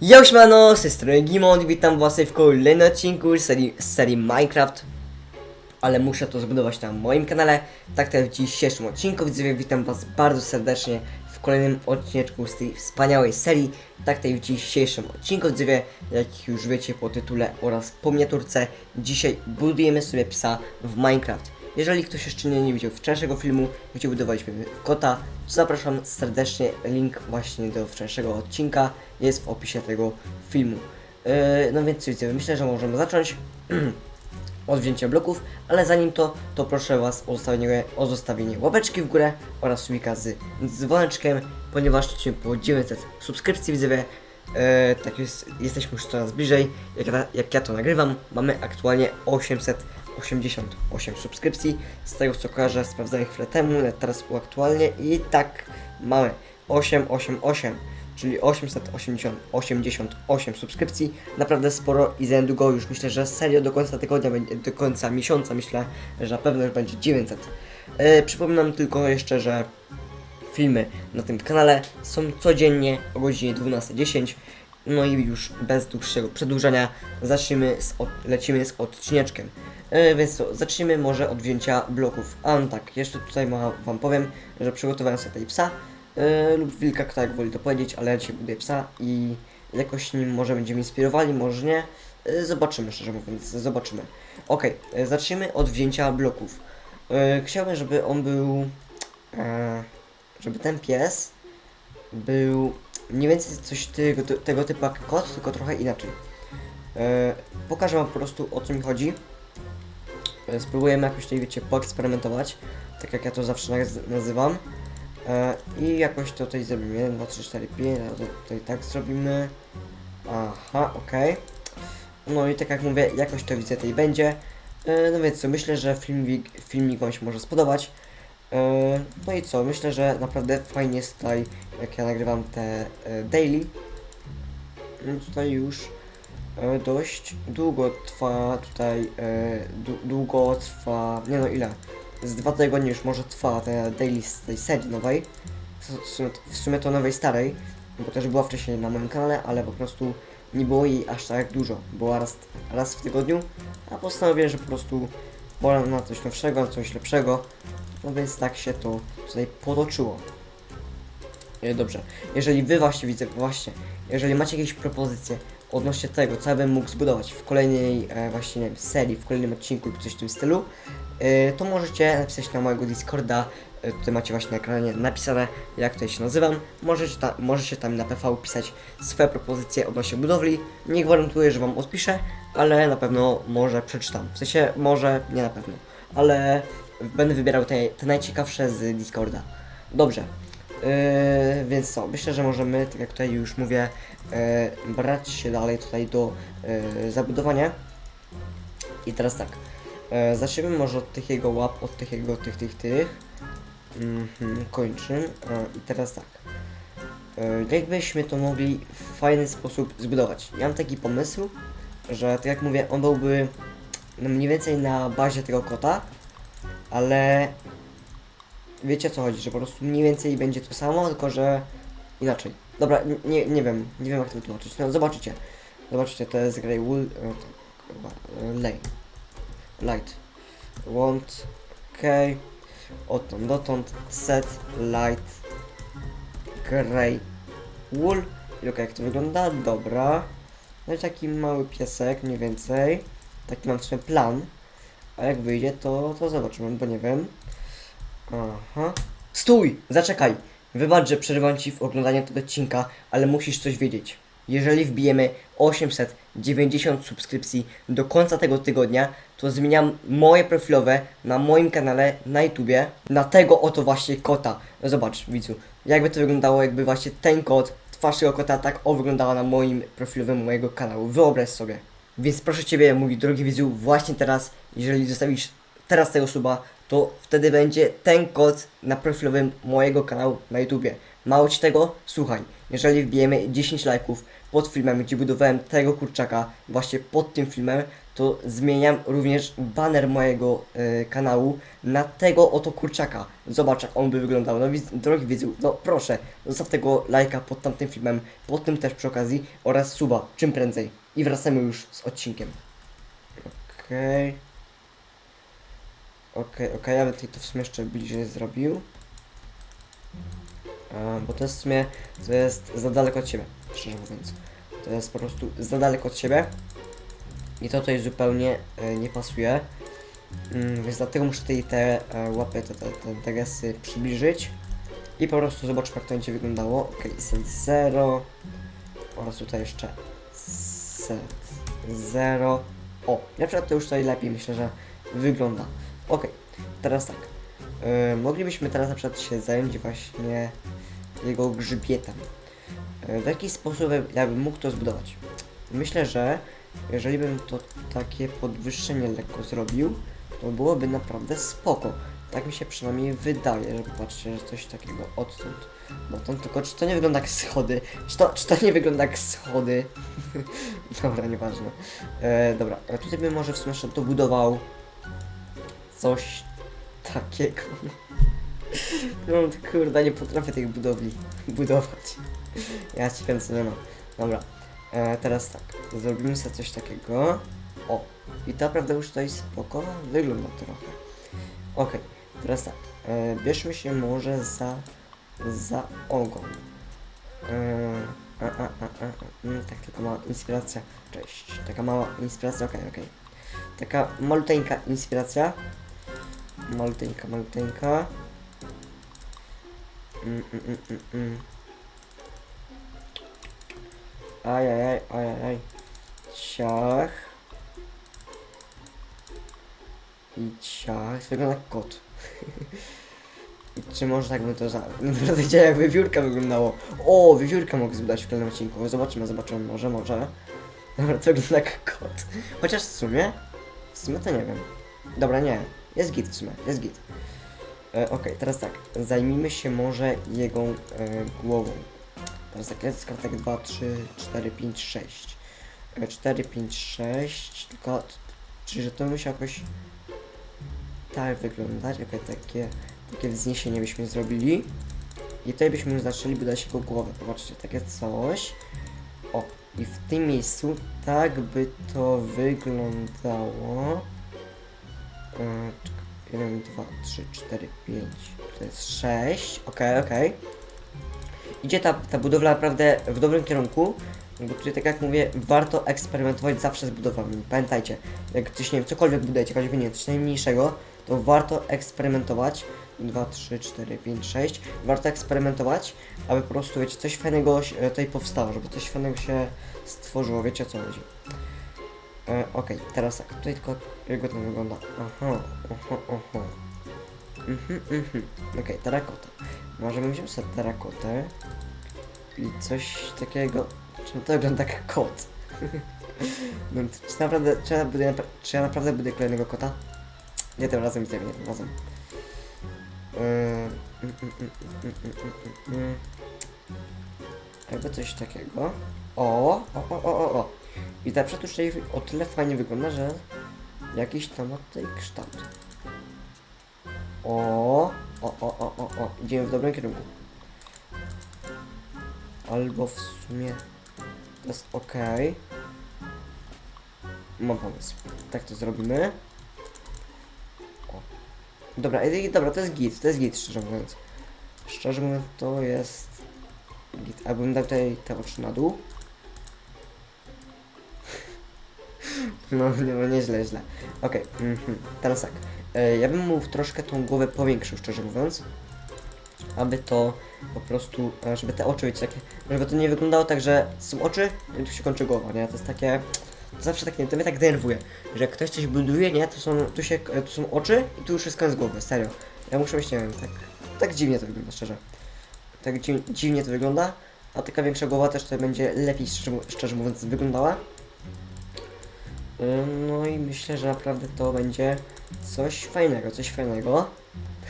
Yo, siemano, z tej strony Gimon, witam was w kolejnym odcinku z serii, z serii Minecraft. Ale muszę to zbudować na moim kanale Tak w dzisiejszym odcinku, widzowie, witam was bardzo serdecznie w kolejnym odcineczku z tej wspaniałej serii Tak w dzisiejszym odcinku, widzowie, jak już wiecie po tytule oraz po miniaturce Dzisiaj budujemy sobie psa w Minecraft jeżeli ktoś jeszcze nie, nie widział wcześniejszego filmu, gdzie budowaliśmy kota, to zapraszam serdecznie. Link właśnie do wcześniejszego odcinka jest w opisie tego filmu. Yy, no więc widzę, myślę, że możemy zacząć od wzięcia bloków, ale zanim to, to proszę Was o zostawienie, o zostawienie łapeczki w górę oraz subika z dzwoneczkiem, ponieważ lecimy po 900 subskrypcji widzowie. E, tak jest, jesteśmy już coraz bliżej. Jak, ja- jak ja to nagrywam, mamy aktualnie 888 subskrypcji. Z tego co kojarzę, sprawdzałem chwilę temu, ale teraz uaktualnie i tak mamy 888, czyli 888 subskrypcji. Naprawdę sporo i za niedługo już myślę, że serio do końca tygodnia, do końca miesiąca myślę, że na pewno już będzie 900. E, przypominam tylko jeszcze, że filmy na tym kanale są codziennie o godzinie 12.10. No i już bez dłuższego przedłużania zacznijmy z od, lecimy z odcineczkiem. E, więc co, zacznijmy może od wzięcia bloków. A tak, jeszcze tutaj wam powiem, że przygotowałem sobie tutaj psa e, lub wilka, kto jak woli to powiedzieć, ale ja dzisiaj buduję psa i jakoś nim może będziemy inspirowali, może nie. E, zobaczymy, szczerze mówiąc, zobaczymy. Okej, e, zacznijmy od wzięcia bloków. E, chciałbym, żeby on był... Żeby ten pies był mniej więcej coś tego, tego typu jak kot, tylko trochę inaczej. Pokażę wam po prostu o co mi chodzi. Spróbujemy jakoś tutaj, wiecie, poeksperymentować, tak jak ja to zawsze naz- nazywam. E, I jakoś to tutaj zrobimy. 1, 2, 3, 4, 5, a to tutaj tak zrobimy. Aha, okej. No i tak jak mówię, jakoś to widzę tutaj będzie. E, no więc co, myślę, że filmik, filmik wam się może spodobać. E, No i co, myślę, że naprawdę fajnie jest tutaj, jak ja nagrywam te daily. No tutaj już dość długo trwa tutaj, e, dłu- długo trwa, nie no ile, z dwa tygodnie już może trwa te daily z tej serii nowej, w sumie, to nowej starej, bo też była wcześniej na moim kanale, ale po prostu nie było jej aż tak dużo, była raz, raz w tygodniu, a postanowiłem, że po prostu pora na coś nowszego, na coś lepszego, no więc tak się to tutaj potoczyło. E, Dobrze, jeżeli wy właśnie widzę, właśnie, jeżeli macie jakieś propozycje odnośnie tego, co ja bym mógł zbudować w kolejnej e, właśnie nie wiem, serii, w kolejnym odcinku lub coś w tym stylu, e, to możecie napisać na mojego Discorda, e, tutaj macie właśnie na ekranie napisane, jak tutaj się nazywam, możecie, ta, możecie tam na PV pisać swoje propozycje odnośnie budowli, nie gwarantuję, że wam odpiszę, ale na pewno może przeczytam, w sensie może, nie na pewno, ale będę wybierał te, te najciekawsze z Discorda. Dobrze. Yy, więc co, myślę, że możemy, tak jak tutaj już mówię, yy, brać się dalej tutaj do yy, zabudowania. I teraz tak, yy, zaczniemy może od tych jego łap, od tych jego tych, tych, tych. Mhm, kończym. Yy, I teraz tak, yy, jakbyśmy to mogli w fajny sposób zbudować. Ja mam taki pomysł, że tak jak mówię, on byłby no, mniej więcej na bazie tego kota, ale wiecie o co chodzi, że po prostu mniej więcej będzie to samo, tylko że inaczej. Dobra, nie, nie wiem, nie wiem jak to wytłumaczyć. No zobaczycie. Zobaczycie, to jest Grey Wool, chyba, e, lay. Light. Want, okej. Odtąd dotąd, set, light, grey, wool. I okej, jak to wygląda? Dobra. No i taki mały piesek, mniej więcej. Taki mam w sumie plan. A jak wyjdzie, to, to zobaczymy, bo nie wiem. Aha. Stój! Zaczekaj! Wybacz, że przerywam ci w oglądaniu tego odcinka, ale musisz coś wiedzieć. Jeżeli wbijemy 890 subskrypcji do końca tego tygodnia, to zmieniam moje profilowe na moim kanale na YouTubie na tego oto właśnie kota. Zobacz, widzu, jakby to wyglądało, jakby właśnie ten kot, twarz tego kota tak o wyglądała na moim profilowym mojego kanału. Wyobraź sobie. Więc proszę Ciebie, mój drogi widzu, właśnie teraz, jeżeli zostawisz teraz tego suba, to wtedy będzie ten kod na profilowym mojego kanału na YouTubie. Mało Ci tego, słuchaj, jeżeli wbijemy 10 lajków pod filmem, gdzie budowałem tego kurczaka, właśnie pod tym filmem, to zmieniam również baner mojego e, kanału na tego oto kurczaka. Zobacz jak on by wyglądał. No widz, drogi widzu, no proszę, zostaw tego lajka pod tamtym filmem, pod tym też przy okazji oraz suba, czym prędzej. I wracamy już z odcinkiem. Okej. Okej, okej, ja bym to w sumie jeszcze bliżej zrobił. Bo to jest w sumie, to jest za daleko od siebie, szczerze mówiąc. To jest po prostu za daleko od siebie. I to tutaj zupełnie e, nie pasuje. Mm, więc dlatego muszę tutaj te e, łapy, te, te, te, przybliżyć. I po prostu zobaczmy jak to będzie wyglądało. Ok, set 0. Oraz tutaj jeszcze set 0. O, na przykład to już tutaj lepiej myślę, że wygląda. Ok, teraz tak. E, moglibyśmy teraz na przykład się zająć właśnie jego grzbietem. E, w jaki sposób ja bym mógł to zbudować? Myślę, że jeżeli bym to takie podwyższenie lekko zrobił, to byłoby naprawdę spoko. Tak mi się przynajmniej wydaje, że popatrzcie, że coś takiego odtąd dotąd, tylko czy to nie wygląda jak schody? Czy to, czy to nie wygląda jak schody? dobra, nieważne. E, dobra, a tutaj bym może w sumie jeszcze dobudował coś takiego. No kurde, nie potrafię tych budowli budować. Ja ci kręcę, no. Dobra. E, teraz tak, zrobimy sobie coś takiego. O, i to naprawdę już tutaj spoko wygląda trochę. Okej, teraz tak, e, bierzmy się może za, za ogon. E, a, a, a, a, a, mm, tak, tylko mała inspiracja. Cześć, taka mała inspiracja, okej, okej. Taka maluteńka inspiracja. Maluteńka, maluteńka. Mm, mm, mm, mm, mm. Ajajaj, ajajaj. Ciach. I ciach. Wygląda jak kot. Czy może tak by to za... Naprawdę widziałem jak wiewiórka wyglądało. O, wiewiórka mogę zbudować w kolejnym odcinku. Zobaczymy, zobaczymy. Może, może. Dobra, to wygląda jak kot. Chociaż w sumie... W sumie to nie wiem. Dobra, nie. Jest git w sumie, jest git. E, Okej, teraz tak. Zajmijmy się może jego e, głową. Teraz tak jest kartek 2, 3, 4, 5, 6. 4, 5, 6. Tylko, czyli że to musi jakoś tak wyglądać. Okej, takie, takie wzniesienie byśmy zrobili. I tutaj byśmy zaczęli budować jego głowę. Popatrzcie, takie coś. O, i w tym miejscu tak by to wyglądało. E, czekaj, 1, 2, 3, 4, 5. To jest 6. Okej, okej idzie ta, ta budowla naprawdę w dobrym kierunku, bo tutaj tak jak mówię, warto eksperymentować zawsze z budowlami. Pamiętajcie, jak coś, nie wiem, cokolwiek budujecie, choćby nie, coś najmniejszego, to warto eksperymentować. 2, 3, 4, 5, 6. Warto eksperymentować, aby po prostu, wiecie, coś fajnego e, tutaj powstało, żeby coś fajnego się stworzyło, wiecie o co chodzi. E, Okej, teraz tak, tutaj tylko jak to wygląda. Aha, aha, aha. Mhm, mhm. Okej, terakota. Możemy wziąć sobie terakotę i coś takiego. Czemu to wygląda jak kot? no, czy naprawdę, czy ja, buduję, czy ja naprawdę buduję kolejnego kota? Nie tym razem, widzę, nie tym razem. Jakby coś takiego. O, o, o, o, o. I ta tutaj o tyle fajnie wygląda, że jakiś tam ma tutaj kształt. O, o, o, o, o, o, idziemy w dobrym kierunku. Albo w sumie to jest ok. Mam pomysł. Tak to zrobimy. O. Dobra, dobra, to jest git, to jest git, szczerze mówiąc. Szczerze mówiąc, to jest git. Abym dał tutaj te oczy na dół. No, no nieźle, źle. Okej, mhm. teraz tak. E, ja bym mu troszkę tą głowę powiększył, szczerze mówiąc. Aby to po prostu, e, żeby te oczy, wiecie, takie, żeby to nie wyglądało tak, że są oczy i tu się kończy głowa, nie? To jest takie, to zawsze tak, nie, to mnie tak denerwuje, że jak ktoś coś buduje, nie? To są, tu się, e, tu są oczy i tu już jest koniec głowy, serio. Ja muszę mieć, nie wiem, tak, tak dziwnie to wygląda, szczerze. Tak dzi dziwnie to wygląda, a taka większa głowa też tutaj będzie lepiej, szczerze, szczerze mówiąc, wyglądała. No i myślę, że naprawdę to będzie coś fajnego, coś fajnego.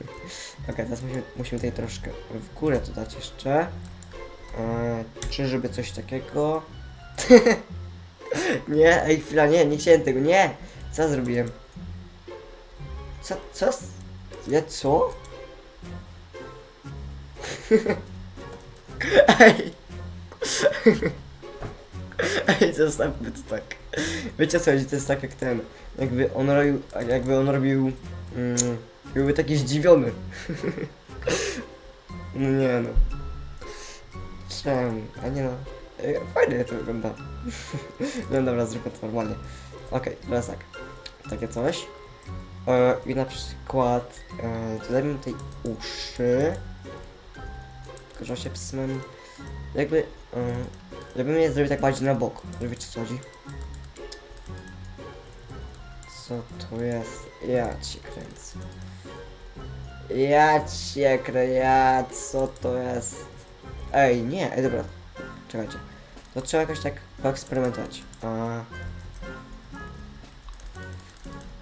Okej, teraz musimy, musimy tutaj troszkę w górę to dać jeszcze. E, czy żeby coś takiego... Nie, ej, chwila, nie, nie chciałem tego, nie! Co zrobiłem? Co, co? Ja co? Ej! Ej, zostawmy to tak. Wiecie co to jest tak jak ten, jakby on robił, jakby on robił, mm, taki zdziwiony. No nie no. Czemu? A nie no. Fajnie to wygląda. No dobra, zróbmy to normalnie. Okej, teraz tak. Takie coś. E, I na przykład e, dodajmy tutaj uszy. Tylko, się psem. Jakby. E, jakbym je zrobił tak bardziej na bok. Że wiecie co chodzi? Co to jest? Ja cię kręcę. Ja cię ja co to jest? Ej, nie, ej dobra. Czekajcie. To trzeba jakoś tak poeksperymentować. A...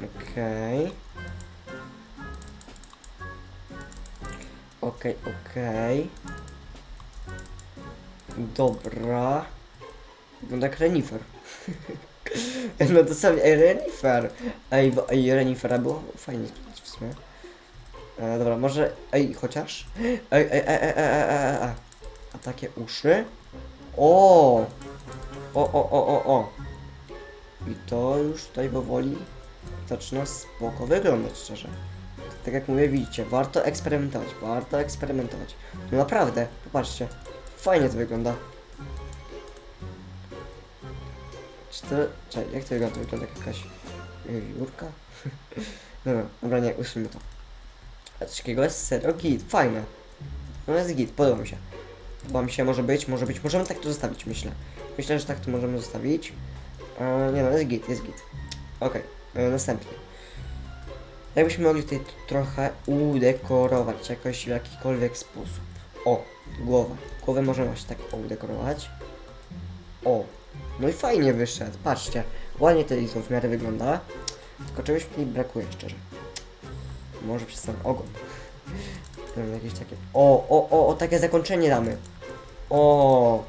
Okej. Okej, okej. Dobra. Wygląda jak renifer. no to sobie, ej, renifer. Ej, bo, ej, renifera było fajnie w sumie. E, dobra, może, ej, chociaż. Ej, ej, ej, ej, ej, ej, ej. A takie uszy? O! O, o, o, o, o. I to już tutaj powoli zaczyna spoko wyglądać, szczerze. Tak jak mówię, widzicie, warto eksperymentować, warto eksperymentować. No naprawdę, popatrzcie, fajnie to wygląda. Czy czekaj, jak to wygląda? To wygląda jak jakaś jurka? dobra, dobra, nie, usuńmy to. A coś takiego jest serio git, fajne. No jest git, podoba mi się. Podoba mi się, może być, może być, możemy tak to zostawić, myślę. Myślę, że tak to możemy zostawić. E, nie no, jest git, jest git. Okej, e, następnie. Jakbyśmy mogli tutaj trochę udekorować jakoś w jakikolwiek sposób. O, głowę. Głowę możemy właśnie tak udekorować. O, no i fajnie wyszedł, patrzcie. Ładnie to to w miarę wygląda. Tylko czegoś mi brakuje, szczerze. Może przez ten ogon. Jakieś takie... O, o, o, o, takie zakończenie damy. O,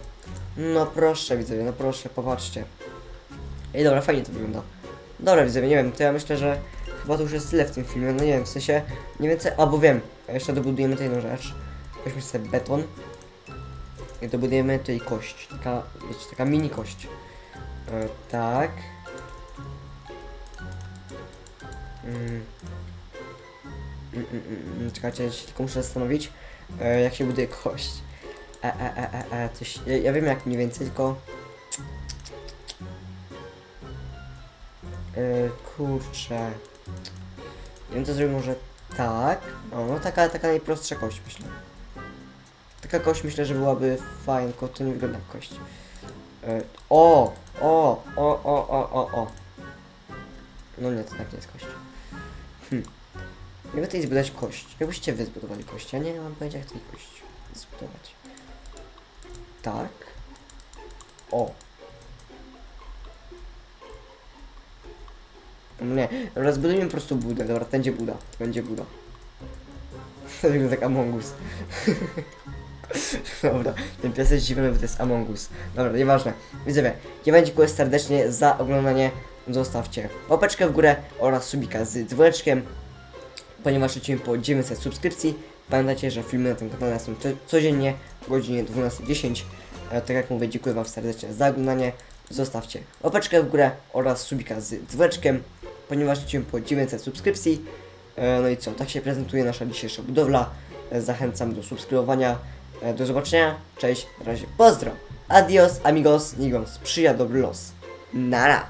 no proszę widzowie, no proszę, popatrzcie. Ej, dobra, fajnie to wygląda. Dobra widzowie, nie wiem, to ja myślę, że chyba to już jest tyle w tym filmie, no nie wiem, w sensie, nie wiem co, albo wiem, jeszcze dobudujemy tutaj jedną rzecz. Weźmy sobie beton. Dobudujemy tutaj kość, taka, wiecie, taka mini kość. E, tak. Mm. Mm, mm, mm, mm, czekajcie, ja się tylko muszę zastanowić, e, jak się buduje kość. E, e, e, e, e, coś, ja, ja wiem jak mniej więcej, tylko... E, kurczę... Nie wiem, to zrobię może tak. O, no taka, taka najprostsza kość, myślę. Taka kość myślę, że byłaby fajna, tylko to nie wygląda jak kość. E, o, o, o, o, o, o, o. No nie, to tak nie jest kość. Hm. Jakby tutaj zbudować kość. Jakbyście wy zbudowali kość, ja nie mam pojęcia jak tej kość zbudować. Tak. O. No Nie, dobra, zbudujmy po prostu budę, dobra, to będzie buda, to będzie buda. To wygląda jak Among Us. Dobra, ten pies jest dziwny, bo to jest Among Us. Dobra, nieważne. Widzowie, ja dziękuję serdecznie za oglądanie. Zostawcie łapeczkę w górę oraz subika z dzwoneczkiem, ponieważ lecimy po 900 subskrypcji. Pamiętajcie, że filmy na tym kanale są co, codziennie o godzinie 12.10. E, tak jak mówię, dziękuję wam serdecznie za oglądanie. Zostawcie łapeczkę w górę oraz subika z dzwoneczkiem, ponieważ lecimy po 900 subskrypcji. E, No i co, tak się prezentuje nasza dzisiejsza budowla. E, Zachęcam do subskrybowania. E, Do zobaczenia, cześć, na razie, pozdro. Adios, amigos, wam sprzyja dobry los. Nara!